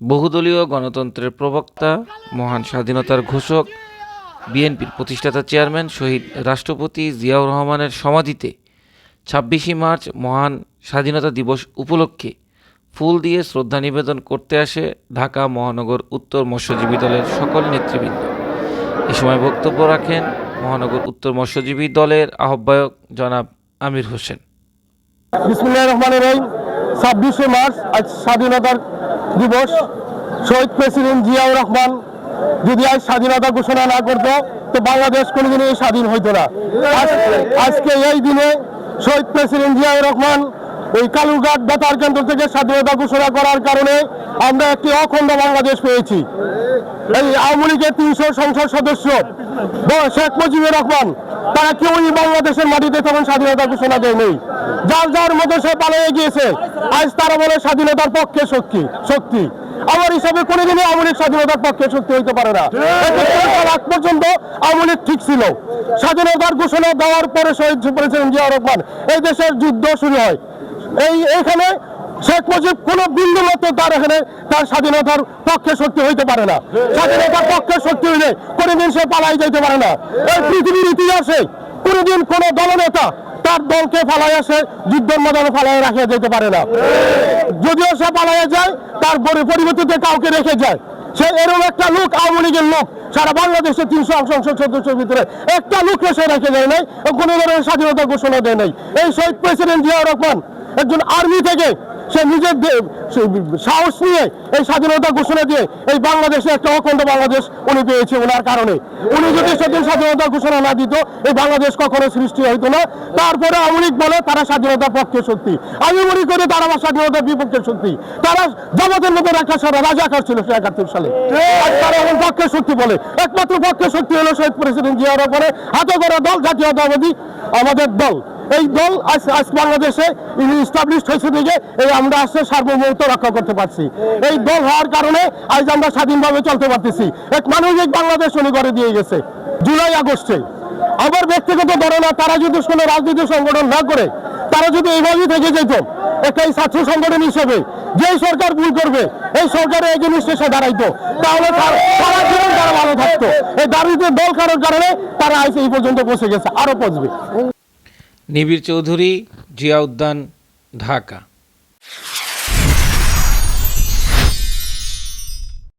বহুদলীয় গণতন্ত্রের প্রবক্তা, মহান স্বাধীনতার ঘোষক, বিএনপির প্রতিষ্ঠাতা চেয়ারম্যান, শহীদ রাষ্ট্রপতি জিয়াউর রহমানের সমাধিতে ছাব্বিশে মার্চ মহান স্বাধীনতা দিবস উপলক্ষে ফুল দিয়ে শ্রদ্ধা নিবেদন করতে আসে ঢাকা মহানগর উত্তর মৎস্যজীবী দলের সকল নেতৃবৃন্দ। এ সময় বক্তব্য রাখেন মহানগর উত্তর মৎস্যজীবী দলের আহ্বায়ক জনাব আমির হোসেন। ছাব্বিশে মার্চ আজ স্বাধীনতার দিবস। শহীদ প্রেসিডেন্ট জিয়াউর রহমান যদি আজ স্বাধীনতা ঘোষণা না করতো, তো বাংলাদেশ কোনোদিনই স্বাধীন হইতো না। আজকে এই দিনে শহীদ প্রেসিডেন্ট জিয়াউর রহমান ওই কালুরঘাট বেতার কেন্দ্র থেকে স্বাধীনতা ঘোষণা করার কারণে আমরা একটি অখণ্ড বাংলাদেশ পেয়েছি। এই আওয়ামী লীগের তিনশো সংসদ সদস্য শেখ মুজিবুর রহমান তারা কেউই বাংলাদেশের মাটিতে তখন স্বাধীনতা ঘোষণা দেয়নি। যার যার মধ্যে সে পালিয়ে গিয়েছে, আজ তারা বলে স্বাধীনতার পক্ষে শক্তি শক্তি। আমার হিসাবে কোনোদিনই আওয়ামী লীগ স্বাধীনতার পক্ষে শক্তি হইতে পারে না। আগ পর্যন্ত আওয়ামী লীগ ঠিক ছিল। স্বাধীনতার ঘোষণা দেওয়ার পরে শহীদ প্রেসিডেন্ট জিয়া রহমান। এই দেশের যুদ্ধ শুরু হয়। এই এখানে মুজিব কোন বিন্দু মাত্র তার এখানে তার স্বাধীনতার পক্ষে শক্তি হইতে পারে না। স্বাধীনতার পক্ষে শক্তি হইলে কোনোদিন সে পালাই যেতে পারে না। এই পৃথিবীর ইতিহাসে কোনোদিন কোন দলনেতা তার দলকে ফালাই আসে যুদ্ধের ময়দানে ফালাই রাখিয়া যেতে পারে না। যদিও সে পালাইয়া যায় তার পরি- পরিবর্তিতে কাউকে রেখে যায়। সে এরকম একটা লোক আওয়ামী লীগের লোক সারা বাংলাদেশের তিনশো সংসদ সদস্যের ভিতরে একটা লোককে সে রেখে যায় নাই কোনো ধরনের স্বাধীনতা ঘোষণা দেয় নাই। এই শহীদ প্রেসিডেন্ট জিয়াউর রহমান একজন আর্মি থেকে সে নিজের সাহস নিয়ে এই স্বাধীনতা ঘোষণা দিয়ে এই বাংলাদেশে একটা অখণ্ড বাংলাদেশ উনি পেয়েছে ওনার কারণে। উনি যদি সেদিন স্বাধীনতা ঘোষণা না দিত, এই বাংলাদেশ কখনো সৃষ্টি হইতো না। তারপরে আওয়ামী বলে তারা স্বাধীনতার পক্ষে শক্তি। আমি মনে করি তারা আমার স্বাধীনতার বিপক্ষে শক্তি। তারা জগতের মতো একটা সারা রাজাকার ছিল সে একাত্তর সালে। তারা এখন পক্ষে শক্তি বলে। একমাত্র পক্ষে শক্তি হলো শহীদ প্রেসিডেন্ট জিয়ার পরে হাতে করা দল, জাতীয়তাবাদী আমাদের দল। এই দল আজ আজ বাংলাদেশে ইস্টাবলিশড হয়েছে থেকে এই আমরা আসছে সার্বভৌমত্ব রক্ষা করতে পারছি। এই দল হওয়ার কারণে আজ আমরা স্বাধীনভাবে চলতে পারতেছি। এক মানবিক বাংলাদেশ উনি করে দিয়ে গেছে জুলাই আগস্টে। আবার ব্যক্তিগত ধারণা, তারা যদি কোনো রাজনৈতিক সংগঠন না করে, তারা যদি এইভাবেই থেকে যেত, একটা ছাত্র সংগঠন হিসেবে, যে সরকার ভুল করবে, এই সরকারের এগেনিস্টে সে দাঁড়াইতো, তাহলে তার- জীবন তারা ভালো থাকতো। এই দারিদ্রের দল কারোর কারণে তারা আজ এই পর্যন্ত পৌঁছে গেছে আরও পৌঁছবে। নিবিড় চৌধুরী জিয়া উদ্যান ঢাকা।